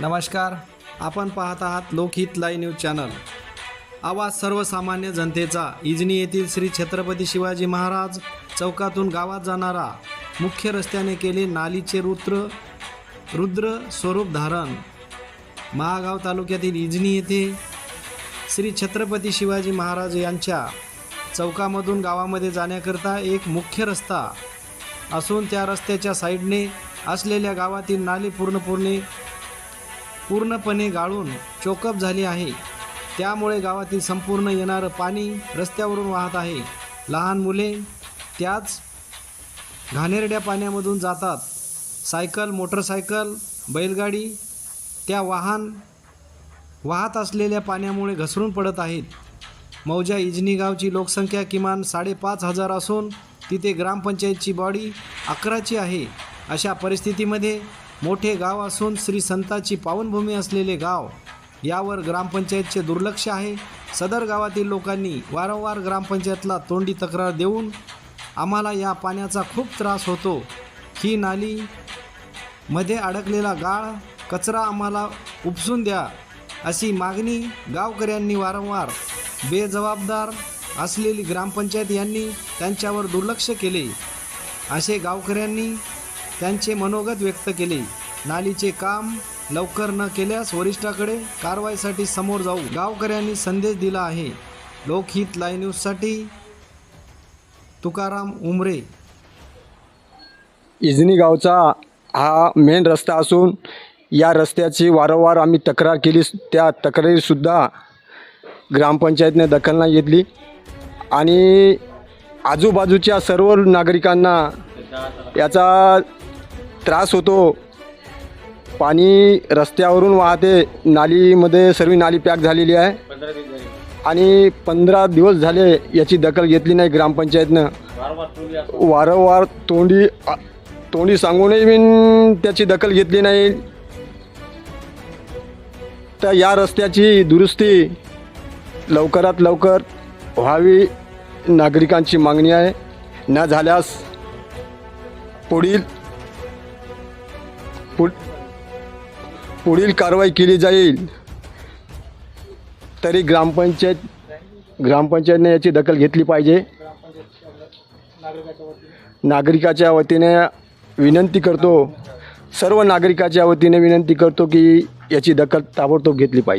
नमस्कार आपण पाहत आहात लोकहित लाईव्ह न्यूज चॅनल. आवाज सर्वसामान्य जनतेचा इजनी येथील श्री छत्रपती शिवाजी महाराज चौकातून गावात जाणारा मुख्य रस्त्याने केले नालीचे रुद्र रुद्र स्वरूप धारण. महागाव तालुक्यातील इजनी येथे श्री छत्रपती शिवाजी महाराज यांच्या चौकामधून गावामध्ये जाण्याकरता एक मुख्य रस्ता असून त्या रस्त्याच्या साईडने असलेल्या गावातील नाली पूर्णपूर्णे पूर्णपणे गाळून चोकअप झाली आहे. त्यामुळे गावातील संपूर्ण येणारं पाणी रस्त्यावरून वाहत आहे. लहान मुले त्याच घाणेरड्या पाण्यामधून जातात. सायकल मोटरसायकल बैलगाडी त्या वाहन वाहत असलेल्या पाण्यामुळे घसरून पडत आहेत. मौजा इजनी गावची लोकसंख्या किमान साडेपाच हजार असून तिथे ग्रामपंचायतची बॉडी अकराची आहे. अशा परिस्थितीमध्ये मोठे गाव असून श्री संताची पावनभूमी असलेले गाव यावर ग्रामपंचायतचे दुर्लक्ष आहे. सदर गावातील लोकांनी वारंवार ग्रामपंचायतला तोंडी तक्रार देऊन आम्हाला या पाण्याचा खूप त्रास होतो. ही नाली मध्ये अडकलेला गाळ कचरा आम्हाला उपसून द्या अशी मागणी गावकऱ्यांनी वारंवार बेजबाबदार असलेली ग्रामपंचायत यांनी त्यांच्यावर दुर्लक्ष केले. असे गावकऱ्यांनी त्यांचे मनोगत व्यक्त केले. नालीचे काम लवकर न केल्यास वरिष्ठाकडे कारवाईसाठी समोर जाऊ. गावकऱ्यांनी संदेश दिला आहे. लोकहित लाईव्ह न्यूजसाठी तुकाराम उमरे. इजनी गावचा हा मेन रस्ता असून या रस्त्याची वारंवार आम्ही तक्रार केली. त्या तक्रारीसुद्धा ग्रामपंचायतने दखल नाही घेतली. आणि आजूबाजूच्या सर्व नागरिकांना याचा त्रास होतो. पाणी रस्त्यावरून वाहते नालीमध्ये सर्व नाली पॅक झालेली आहे. आणि पंधरा दिवस झाले याची दखल घेतली नाही ग्रामपंचायतनं. वारंवार तोंडी तोंडी सांगूनही मी त्याची दखल घेतली नाही. तर या रस्त्याची दुरुस्ती लवकरात लवकर व्हावी नागरिकांची मागणी आहे. न झाल्यास पुढील पुढ पुढील कारवाई केली जाईल. तरी ग्रामपंचायत ग्रामपंचायतने याची दखल घेतली पाहिजे. नागरिकाच्या वतीने विनंती करतो सर्व नागरिकाच्या वतीने विनंती करतो की याची दखल ताबडतोब घेतली पाहिजे.